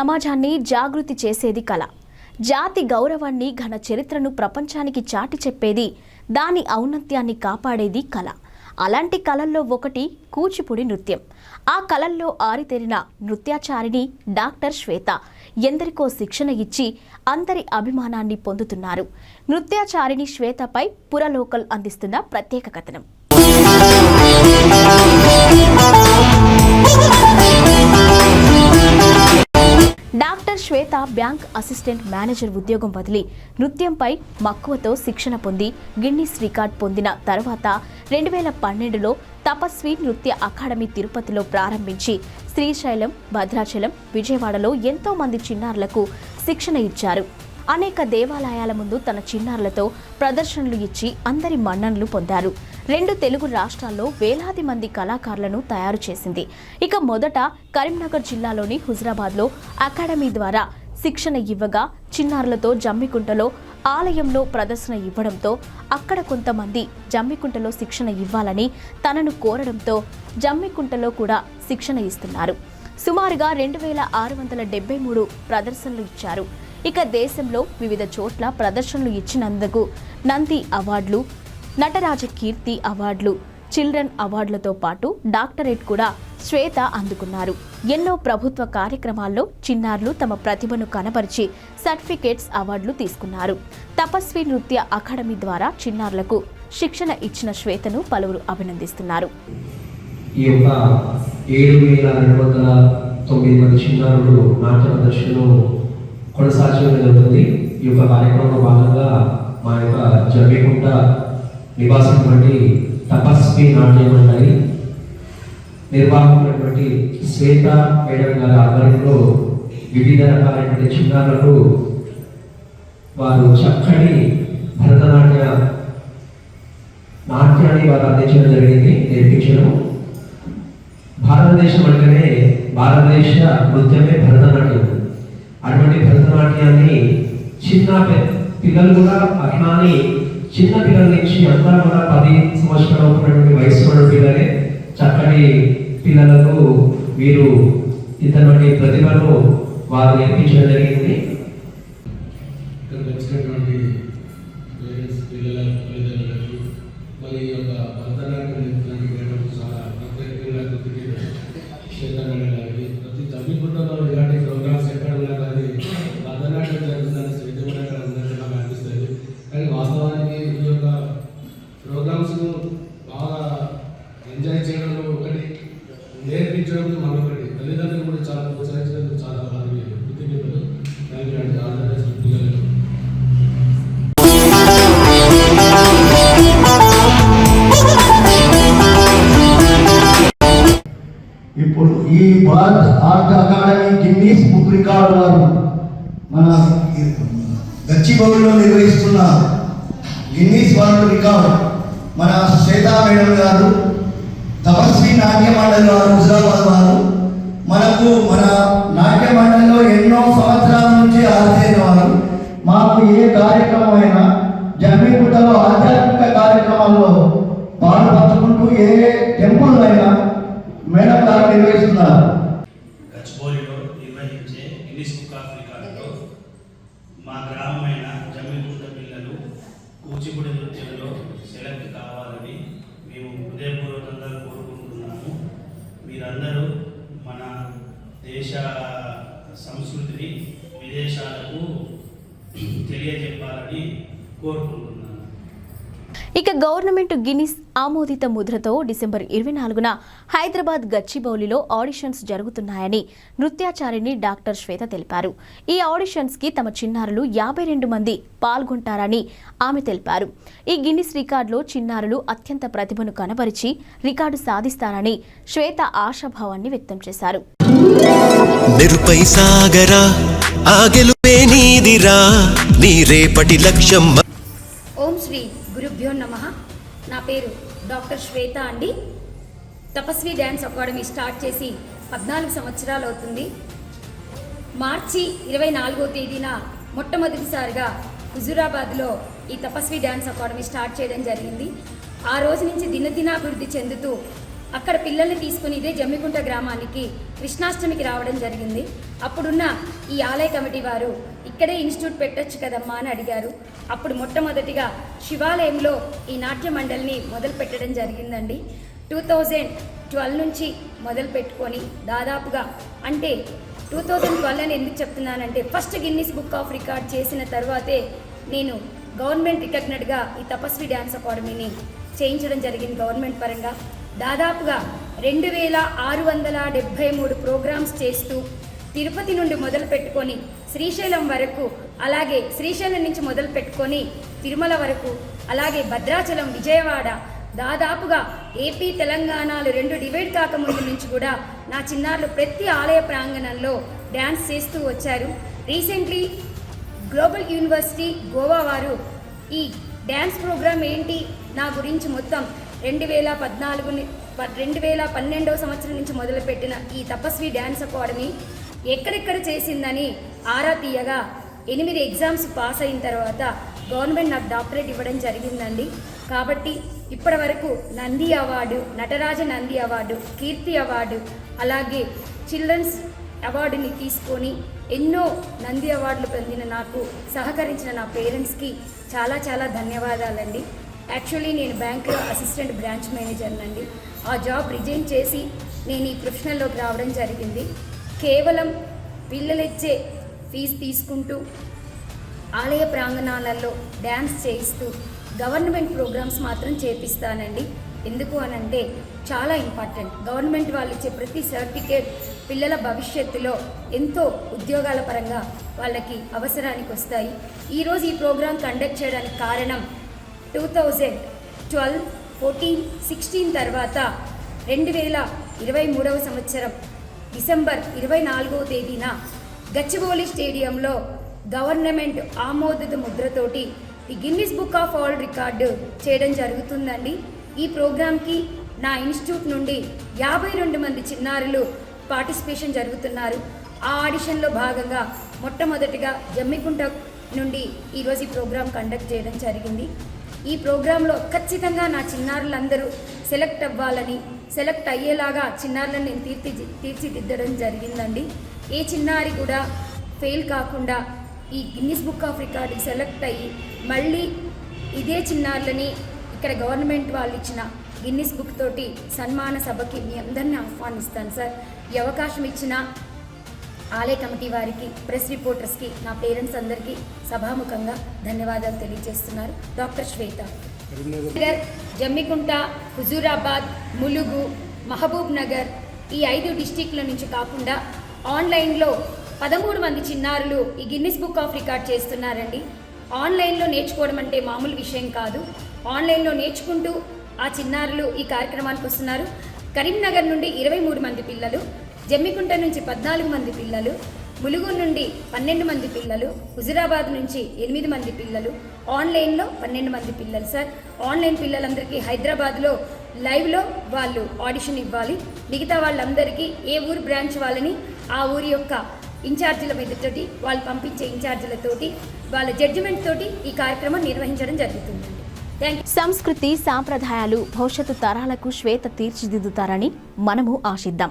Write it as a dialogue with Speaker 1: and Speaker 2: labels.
Speaker 1: సమాజాన్ని జాగృతి చేసేది కళ. జాతి గౌరవాన్ని ఘన చరిత్రను ప్రపంచానికి చాటి చెప్పేది దాని ఔన్నత్యాన్ని కాపాడేది కళ. అలాంటి కళల్లో ఒకటి కూచిపూడి నృత్యం. ఆ కళల్లో ఆరితేరిన నృత్యాచారిణి డాక్టర్ శ్వేత ఎందరికో శిక్షణ ఇచ్చి అందరి అభిమానాన్ని పొందుతున్నారు. నృత్యాచారిణి శ్వేతపై పురలోకల్ అందిస్తున్న ప్రత్యేక కథనం. బ్యాంక్ అసిస్టెంట్ మేనేజర్ ఉద్యోగం వదిలి నృత్యంపై మక్కువతో శిక్షణ పొంది గిన్నీస్ రికార్డ్ పొందిన తర్వాత రెండు వేల పన్నెండులో తపస్వి నృత్య అకాడమీ తిరుపతిలో ప్రారంభించి శ్రీశైలం భద్రాచలం విజయవాడలో ఎంతో మంది చిన్నారులకు శిక్షణ ఇచ్చారు. అనేక దేవాలయాల ముందు తన చిన్నారులతో ప్రదర్శనలు ఇచ్చి అందరి మన్ననలు పొందారు. రెండు తెలుగు రాష్ట్రాల్లో వేలాది మంది కళాకారులను తయారు చేసింది. ఇక మొదట కరీంనగర్ జిల్లాలోని హుజరాబాద్లో అకాడమీ ద్వారా శిక్షణ ఇవ్వగా చిన్నారులతో జమ్మికుంటలో ఆలయంలో ప్రదర్శన ఇవ్వడంతో అక్కడ కొంతమంది జమ్మికుంటలో శిక్షణ ఇవ్వాలని తనను కోరడంతో జమ్మికుంటలో కూడా శిక్షణ ఇస్తున్నారు. సుమారుగా రెండు వేల ఆరు వందల డెబ్బై మూడు ప్రదర్శనలు ఇచ్చారు. ఇక దేశంలో వివిధ చోట్ల ప్రదర్శనలు ఇచ్చినందుకు నంది అవార్డులు నటరాజ కీర్తి అవార్డులు చిల్డ్రన్ అవార్డులతో పాటు డాక్టరేట్ కూడా శ్వేత అందుకున్నారు. ఎన్నో ప్రభుత్వ కార్యక్రమాల్లో చిన్నారులు తమ ప్రతిభను కనపరిచి సర్టిఫికేట్స్ అవార్డులు తీసుకున్నారు. తపస్వి నృత్య అకాడమీ ద్వారా చిన్నారులకు శిక్షణ ఇచ్చిన శ్వేతను పలువురు అభినందిస్తున్నారు.
Speaker 2: ఈ యొక్క ఏడు వేల రెండు వందల తొమ్మిది మంది చిన్నారులు నాట్య ప్రదర్శనను కొనసాగించడం జరుగుతుంది. ఈ యొక్క కార్యక్రమంలో భాగంగా మా యొక్క జమ్మికుంట తపస్వి నాట్య నిర్వాహకులైనటువంటి శ్వేత మేడం గారి ఆధ్వర్యంలో వివిధ రకాలైనటువంటి చిన్నారులకు వారు చక్కని భరతనాట్య నాట్యాన్ని వారు అందించడం జరిగింది నేర్పించడం. భారతదేశం అంటేనే భారతదేశ నృత్యమే భరతనాట్యం. అటువంటి భరతనాట్యాన్ని చిన్న పిల్లలు కూడా అట్లానే చిన్న పిల్లల నుంచి అంతా కూడా పది సంవత్సరాలు ఉన్నటువంటి వయసు పిల్లలే చక్కటి పిల్లలకు వీరు ఇతని ప్రతిభను వారు నేర్పించడం జరిగింది.
Speaker 3: ఇక్కడికి వచ్చినటువంటి పేరెంట్స్ పిల్లల తల్లిదండ్రులకు మరి ఈ యొక్క భరతనాట్యం నృత్యానికి చాలా ప్రత్యేకంగా కృతజ్ఞత ప్రతి తల్లిపుట్టలో
Speaker 4: ఇప్పుడు ఈ Bharat art academy Guinness book record వారు మన గచ్చిబౌలిలో నిర్వహిస్తున్న గిన్నీస్ వరల్డ్ రికార్డు మన శ్వేతా మేడం గారు తపస్వి నాట్య మండలి వారు హుజరాబాద్ వారు మనకు మన నాట్య మండలిలో ఎన్నో సంవత్సరాల నుంచి ఆరితేరిన వారు మాకు ఏ కార్యక్రమం అయినా జమ్మిగుట్టలో ఆధ్యాత్మిక కార్యక్రమాల్లో పాల్పంచుకుంటూ ఏ టెంపుల్ అయినా మేడం గారు నిర్వహిస్తున్నారు
Speaker 5: గచ్చిబౌలిలో నిర్వహించే ఆఫ్రికాలో మా గ్రామమైన జమ్మిగుంట పిల్లలు కూచిపూడి నృత్యంలో సెలెక్ట్ కావాలని మేము హృదయపూర్వకంగా కోరుకుంటున్నాము. మీరందరూ మన దేశ సంస్కృతిని విదేశాలకు తెలియజెప్పాలని కోరుకుంటున్నాను
Speaker 1: ఇక గవర్నమెంట్ గిన్నిస్ ఆమోదిత ముద్రతో డిసెంబర్ ఇరవై నాలుగున హైదరాబాద్ గచ్చిబౌలిలో ఆడిషన్స్ జరుగుతున్నాయని నృత్యాచారిణి డాక్టర్ శ్వేత తెలిపారు. ఈ ఆడిషన్స్కి తమ చిన్నారులు యాభై రెండు మంది పాల్గొంటారని ఆమె తెలిపారు. ఈ గిన్నిస్ రికార్డులో చిన్నారులు అత్యంత ప్రతిభను కనబరిచి రికార్డు సాధిస్తారని శ్వేత ఆశాభావాన్ని వ్యక్తం చేశారు.
Speaker 6: సాగరా నీదిరా నీ రేపటి లక్ష్యం
Speaker 7: ఓం శ్రీ గురుభ్యో నమ. నా పేరు డాక్టర్ శ్వేత అండి. తపస్వి డ్యాన్స్ అకాడమీ స్టార్ట్ చేసి పద్నాలుగు సంవత్సరాలు అవుతుంది. మార్చి ఇరవై నాలుగో తేదీన మొట్టమొదటిసారిగా హుజూరాబాద్లో ఈ తపస్వి డ్యాన్స్ అకాడమీ స్టార్ట్ చేయడం జరిగింది. ఆ రోజు నుంచి దినదినాభివృద్ధి చెందుతూ అక్కడ పిల్లల్ని తీసుకుని ఇదే జమ్మికుంట గ్రామానికి కృష్ణాష్టమికి రావడం జరిగింది. అప్పుడున్న ఈ ఆలయ కమిటీ వారు ఇక్కడే ఇన్స్టిట్యూట్ పెట్టొచ్చు కదమ్మా అని అడిగారు. అప్పుడు మొట్టమొదటిగా శివాలయంలో ఈ నాట్య మండలిని మొదలు పెట్టడం జరిగిందండి. టూ థౌజండ్ ట్వెల్వ్ నుంచి మొదలు పెట్టుకొని దాదాపుగా అంటే టూ థౌజండ్ ట్వెల్వ్ అని ఎందుకు చెప్తున్నానంటే first Guinness book of record చేసిన తర్వాతే నేను గవర్నమెంట్ రికగ్నెడ్గా ఈ తపస్వి డ్యాన్స్ అకాడమీని చేయించడం జరిగింది గవర్నమెంట్ పరంగా. దాదాపుగా రెండు వేల ఆరు వందల డెబ్భై మూడు ప్రోగ్రామ్స్ చేస్తూ తిరుపతి నుండి మొదలు పెట్టుకొని శ్రీశైలం వరకు అలాగే శ్రీశైలం నుంచి మొదలు పెట్టుకొని తిరుమల వరకు అలాగే భద్రాచలం విజయవాడ దాదాపుగా ఏపీ తెలంగాణలు రెండు డివైడ్ కాకముందు నుంచి కూడా నా చిన్నారులు ప్రతి ఆలయ ప్రాంగణంలో డ్యాన్స్ చేస్తూ వచ్చారు. రీసెంట్లీ గ్లోబల్ యూనివర్సిటీ గోవా వారు ఈ డ్యాన్స్ ప్రోగ్రామ్ ఏంటి నా గురించి మొత్తం రెండు వేల పద్నాలుగు రెండు వేల పన్నెండవ సంవత్సరం నుంచి మొదలుపెట్టిన ఈ తపస్వి డ్యాన్స్ అకాడమీ ఎక్కడెక్కడ చేసిందని ఆరా తీయగా ఎనిమిది ఎగ్జామ్స్ పాస్ అయిన తర్వాత గవర్నమెంట్ నాకు డాక్టరేట్ ఇవ్వడం జరిగిందండి. కాబట్టి ఇప్పటి వరకు Nandi award Nataraja Nandi award Keerthi award అలాగే చిల్డ్రన్స్ అవార్డుని తీసుకొని ఎన్నో నంది అవార్డులు పొందిన నాకు సహకరించిన నా పేరెంట్స్కి చాలా చాలా ధన్యవాదాలండి. యాక్చువల్లీ నేను బ్యాంకులో అసిస్టెంట్ బ్రాంచ్ మేనేజర్నండి. ఆ జాబ్ రిజైన్ చేసి నేను ఈ ప్రొఫెషనల్లోకి రావడం జరిగింది. కేవలం పిల్లలిచ్చే ఫీజు తీసుకుంటూ ఆలయ ప్రాంగణాలలో డ్యాన్స్ చేయిస్తూ గవర్నమెంట్ ప్రోగ్రామ్స్ మాత్రం చేపిస్తానండి. ఎందుకు అనంటే చాలా ఇంపార్టెంట్. గవర్నమెంట్ వాళ్ళు ఇచ్చే ప్రతి సర్టిఫికేట్ పిల్లల భవిష్యత్తులో ఎంతో ఉద్యోగాల పరంగా వాళ్ళకి అవసరానికి వస్తాయి. ఈరోజు ఈ ప్రోగ్రాం కండక్ట్ చేయడానికి కారణం two thousand twelve fourteen sixteen తర్వాత రెండు వేల ఇరవై మూడవ సంవత్సరం డిసెంబర్ ఇరవై నాలుగవ తేదీన గచ్చిబౌలి స్టేడియంలో గవర్నమెంట్ ఆమోదిత ముద్రతోటి the Guinness book of world record చేయడం జరుగుతుందండి. ఈ ప్రోగ్రాంకి నా ఇన్స్టిట్యూట్ నుండి యాభై రెండు మంది చిన్నారులు పార్టిసిపేషన్ జరుగుతున్నారు. ఆ ఆడిషన్లో భాగంగా మొట్టమొదటిగా జమ్మికుంట నుండి ఈరోజు ఈ ప్రోగ్రాం కండక్ట్ చేయడం జరిగింది. ఈ ప్రోగ్రాంలో ఖచ్చితంగా నా చిన్నారులందరూ సెలెక్ట్ అవ్వాలని సెలెక్ట్ అయ్యేలాగా చిన్నారులను నేను తీర్చి తీర్చిదిద్దడం జరిగిందండి. ఏ చిన్నారి కూడా ఫెయిల్ కాకుండా ఈ Guinness book of record select అయ్యి మళ్ళీ ఇదే చిన్నారులని ఇక్కడ గవర్నమెంట్ వాళ్ళు ఇచ్చిన గిన్నిస్ బుక్ తోటి సన్మాన సభకి మీ అందరినీ ఆహ్వానిస్తాను సార్. ఈ అవకాశం ఇచ్చిన ఆలయ కమిటీ వారికి ప్రెస్ రిపోర్టర్స్కి నా పేరెంట్స్ అందరికీ సభాముఖంగా ధన్యవాదాలు తెలియజేస్తున్నారు. డాక్టర్ శ్వేత. నగర్ జమ్మికుంట హుజూరాబాద్ ములుగు మహబూబ్ నగర్ ఈ ఐదు డిస్టిక్ల నుంచి కాకుండా ఆన్లైన్లో పదమూడు మంది చిన్నారులు ఈ గిన్నిస్ బుక్ ఆఫ్ రికార్డ్ చేస్తున్నారండి. ఆన్లైన్లో నేర్చుకోవడం అంటే మామూలు విషయం కాదు. ఆన్లైన్లో నేర్చుకుంటూ ఆ చిన్నారులు ఈ కార్యక్రమానికి వస్తున్నారు. కరీంనగర్ నుండి ఇరవై మూడు మంది పిల్లలు జమ్మికుంట నుంచి పద్నాలుగు మంది పిల్లలు ములుగు నుండి పన్నెండు మంది పిల్లలు హుజురాబాద్ నుంచి ఎనిమిది మంది పిల్లలు ఆన్లైన్లో పన్నెండు మంది పిల్లలు సార్. ఆన్లైన్ పిల్లలందరికీ హైదరాబాద్లో లైవ్లో వాళ్ళు ఆడిషన్ ఇవ్వాలి. మిగతా వాళ్ళందరికీ ఏ ఊరు బ్రాంచ్ వాళ్ళని ఆ ఊరి యొక్క ఇన్ఛార్జీల మీదతోటి వాళ్ళు పంపించే ఇన్ఛార్జీలతోటి వాళ్ళ జడ్జిమెంట్ తోటి ఈ కార్యక్రమం నిర్వహించడం జరుగుతుందండి
Speaker 1: సంస్కృతి సాంప్రదాయాలు భవిష్యత్తు తరాలకు శ్వేత తీర్చిదిద్దుతారని మనము ఆశిద్దాం.